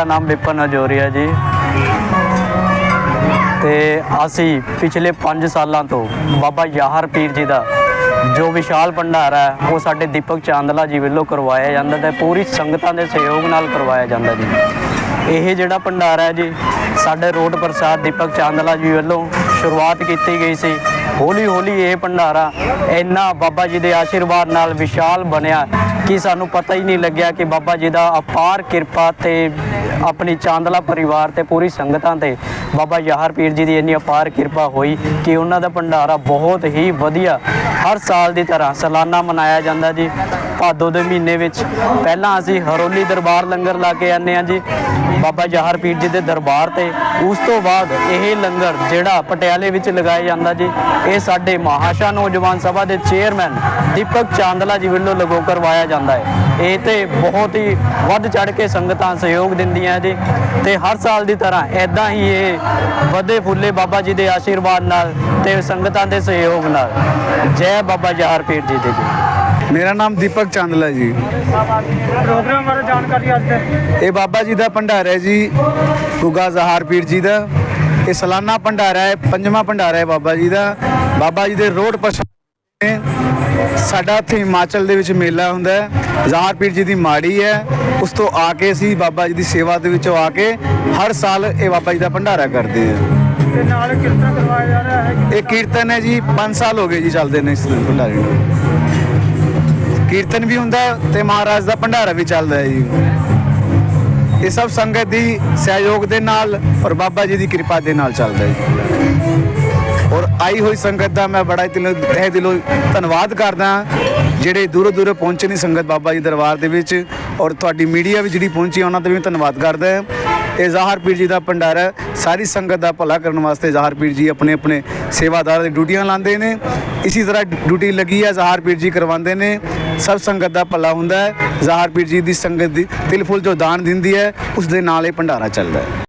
ਮੇਰਾ ਨਾਮ ਵਿਪਨ ਹਜੋਰੀਆ ਜੀ। ਤੇ ਅਸੀਂ ਪਿਛਲੇ 5 ਸਾਲਾਂ ਤੋਂ ਬਾਬਾ ਯਾਹਰ ਪੀਰ ਜੀ ਦਾ ਜੋ ਵਿਸ਼ਾਲ ਭੰਡਾਰਾ ਹੈ, ਉਹ ਸਾਡੇ ਦੀਪਕ ਚਾਂਦਲਾ ਜੀ ਵੱਲੋਂ ਕਰਵਾਇਆ ਜਾਂਦਾ ਤੇ ਪੂਰੀ ਸੰਗਤਾਂ ਦੇ ਸਹਿਯੋਗ ਨਾਲ ਕਰਵਾਇਆ ਜਾਂਦਾ ਜੀ। ਇਹ ਜਿਹੜਾ ਭੰਡਾਰਾ ਹੈ ਜੀ, ਸਾਡੇ ਰੋਡ ਪ੍ਰਸਾਦ ਦੀਪਕ ਚਾਂਦਲਾ ਜੀ ਵੱਲੋਂ ਸ਼ੁਰੂਆਤ ਕੀਤੀ ਗਈ ਸੀ। ਹੌਲੀ ਹੌਲੀ ਇਹ ਭੰਡਾਰਾ ਇੰਨਾ ਬਾਬਾ ਜੀ ਦੇ ਆਸ਼ੀਰਵਾਦ ਨਾਲ ਵਿਸ਼ਾਲ ਬਣਿਆ ਕਿ ਸਾਨੂੰ ਪਤਾ ਹੀ ਨਹੀਂ ਲੱਗਿਆ ਕਿ ਬਾਬਾ ਜੀ ਦਾ ਅਪਾਰ ਕਿਰਪਾ ਤੇ ਆਪਣੀ ਚਾਂਦਲਾ ਪਰਿਵਾਰ ਤੇ ਪੂਰੀ ਸੰਗਤਾਂ ਤੇ। ਬਾਬਾ ਯਾਹਰ ਪੀਰ ਜੀ ਦੀ ਇੰਨੀ ਅਪਾਰ ਕਿਰਪਾ ਹੋਈ ਕਿ ਉਹਨਾਂ ਦਾ ਭੰਡਾਰਾ ਬਹੁਤ ਹੀ ਵਧੀਆ ਹਰ ਸਾਲ ਦੀ ਤਰ੍ਹਾਂ ਸਾਲਾਨਾ ਮਨਾਇਆ ਜਾਂਦਾ ਜੀ। ਭਾਦੋ ਦੇ ਮਹੀਨੇ ਵਿੱਚ ਪਹਿਲਾਂ ਅਸੀਂ ਹਰੋਲੀ ਦਰਬਾਰ ਲੰਗਰ ਲਾ ਕੇ ਆਨੇ ਆ ਜੀ। ਬਾਬਾ ਯਾਹਰ ਪੀਰ ਜੀ ਦੇ ਦਰਬਾਰ ਤੇ। ਉਸ ਤੋਂ ਬਾਅਦ ਇਹ ਲੰਗਰ ਜਿਹੜਾ ਪਟਿਆਲੇ ਵਿੱਚ ਲਗਾਇਆ ਜਾਂਦਾ ਜੀ, ਇਹ ਸਾਡੇ ਮਹਾਸ਼ਾ ਨੌਜਵਾਨ ਸਭਾ ਦੇ ਚੇਅਰਮੈਨ ਦੀਪਕ ਚਾਂਦਲਾ ਜੀ ਵੱਲੋਂ ਲਗੋ ਕਰਵਾਇਆ ਜਾਂਦਾ ਹੈ। ਇਹ ਤੇ ਬਹੁਤ ਹੀ ਵੱਧ ਚੜ ਕੇ ਸੰਗਤਾਂ ਸਹਿਯੋਗ ਦਿੰਦੀਆਂ ਜੀ ਤੇ ਹਰ ਸਾਲ ਦੀ ਤਰ੍ਹਾਂ ਐਦਾਂ ਹੀ ਇਹ ਵਧੇ ਫੁੱਲੇ ਬਾਬਾ ਜੀ ਦੇ ਆਸ਼ੀਰਵਾਦ ਨਾਲ ਤੇ ਸੰਗਤਾਂ ਦੇ ਸਹਿਯੋਗ ਨਾਲ। ਜੈ ਬਾਬਾ ਯਾਹਰ ਪੀਰ ਜੀ ਦੇ ਜੀ। ਮੇਰਾ ਨਾਮ ਦੀਪਕ ਚਾਂਦਲਾ ਜੀ। ਪ੍ਰੋਗਰਾਮ ਬਾਰੇ ਜਾਣਕਾਰੀ ਅੱਜ ਦੇ। ਇਹ ਬਾਬਾ ਜੀ ਦਾ ਭੰਡਾਰਾ ਹੈ ਜੀ ਗੁੱਗਾ ਜ਼ਹਾਰ ਪੀਰ ਜੀ ਦਾ। ਇਹ ਸਾਲਾਨਾ ਭੰਡਾਰਾ ਹੈ ਪੰਜਵਾਂ ਭੰਡਾਰਾ ਹੈ ਬਾਬਾ ਜੀ ਦਾ। ਬਾਬਾ ਜੀ ਦੇ ਰੋਡ ਪਰ ਸਾਡਾ ਇੱਥੇ ਹਿਮਾਚਲ ਦੇ ਵਿੱਚ ਮੇਲਾ ਹੁੰਦਾ ਹੈ। ਜ਼ਹਾਰ ਪੀਰ ਜੀ ਦੀ ਮਾੜੀ ਹੈ ਉਸ ਤੋਂ ਆ ਕੇ ਅਸੀਂ ਬਾਬਾ ਜੀ ਦੀ ਸੇਵਾ ਦੇ ਵਿੱਚੋਂ ਆ ਕੇ ਹਰ ਸਾਲ ਇਹ ਬਾਬਾ ਜੀ ਦਾ ਭੰਡਾਰਾ ਕਰਦੇ ਹਾਂ। ਤੇ ਨਾਲ ਕੀਰਤਨ ਕਰਵਾਇਆ ਜਾ ਰਿਹਾ ਹੈ। ਇਹ ਕੀਰਤਨ ਹੈ ਜੀ 5 ਸਾਲ ਹੋ ਗਏ ਜੀ ਚੱਲਦੇ ਨੇ ਇਸ ਭੰਡਾਰੇ ਨੂੰ। ਕੀਰਤਨ ਵੀ ਹੁੰਦਾ ਹੈ ਤੇ ਮਹਾਰਾਜ ਦਾ ਭੰਡਾਰਾ ਵੀ ਚੱਲਦਾ ਹੈ ਜੀ। ਇਹ ਸਭ ਸੰਗਤ ਦੀ ਸਹਿਯੋਗ ਦੇ ਨਾਲ ਔਰ ਬਾਬਾ ਜੀ ਦੀ ਕਿਰਪਾ ਦੇ ਨਾਲ ਚੱਲਦਾ ਹੈ ਜੀ। ਔਰ ਆਈ ਹੋਈ ਸੰਗਤ ਦਾ ਮੈਂ ਬੜਾ ਦਿਲੋਂ ਤਹਿ ਦਿਲੋਂ ਧੰਨਵਾਦ ਕਰਦਾ ਜਿਹੜੇ ਦੂਰੋਂ ਦੂਰੋਂ ਪਹੁੰਚੇ ਨੇ ਸੰਗਤ ਬਾਬਾ ਜੀ ਦਰਬਾਰ ਦੇ ਵਿੱਚ ਔਰ ਤੁਹਾਡੀ ਮੀਡੀਆ ਵੀ ਜਿਹੜੀ ਪਹੁੰਚੀ ਹੈ, ਉਹਨਾਂ ਦਾ ਵੀ ਧੰਨਵਾਦ ਕਰਦਾ ਹਾਂ। ਇਹ ਜ਼ਾਹਰ ਪੀਰ ਜੀ ਦਾ ਭੰਡਾਰਾ ਸਾਰੀ ਸੰਗਤ ਦਾ ਭਲਾ ਕਰਨ ਵਾਸਤੇ ਜ਼ਾਹਰ ਪੀਰ ਜੀ ਆਪਣੇ ਆਪਣੇ ਸੇਵਾਦਾਰ ਦੀ ਡਿਊਟੀਆਂ ਲਾਉਂਦੇ ਨੇ। ਇਸੇ ਤਰ੍ਹਾਂ ਡਿਊਟੀ ਲੱਗੀ ਹੈ ਜ਼ਾਹਰ ਪੀਰ ਜੀ ਕਰਵਾਉਂਦੇ ਨੇ। ਸਭ ਸੰਗਤ ਦਾ ਭਲਾ ਹੁੰਦਾ ਹੈ। ਜ਼ਾਹਰਪੀਰ ਜੀ ਦੀ ਸੰਗਤ ਦੀ ਤਿਲ ਫੁੱਲ ਜੋ ਦਾਨ ਦਿੰਦੀ ਹੈ। ਉਸ ਦੇ ਨਾਲ ਇਹ ਭੰਡਾਰਾ ਚੱਲਦਾ ਹੈ।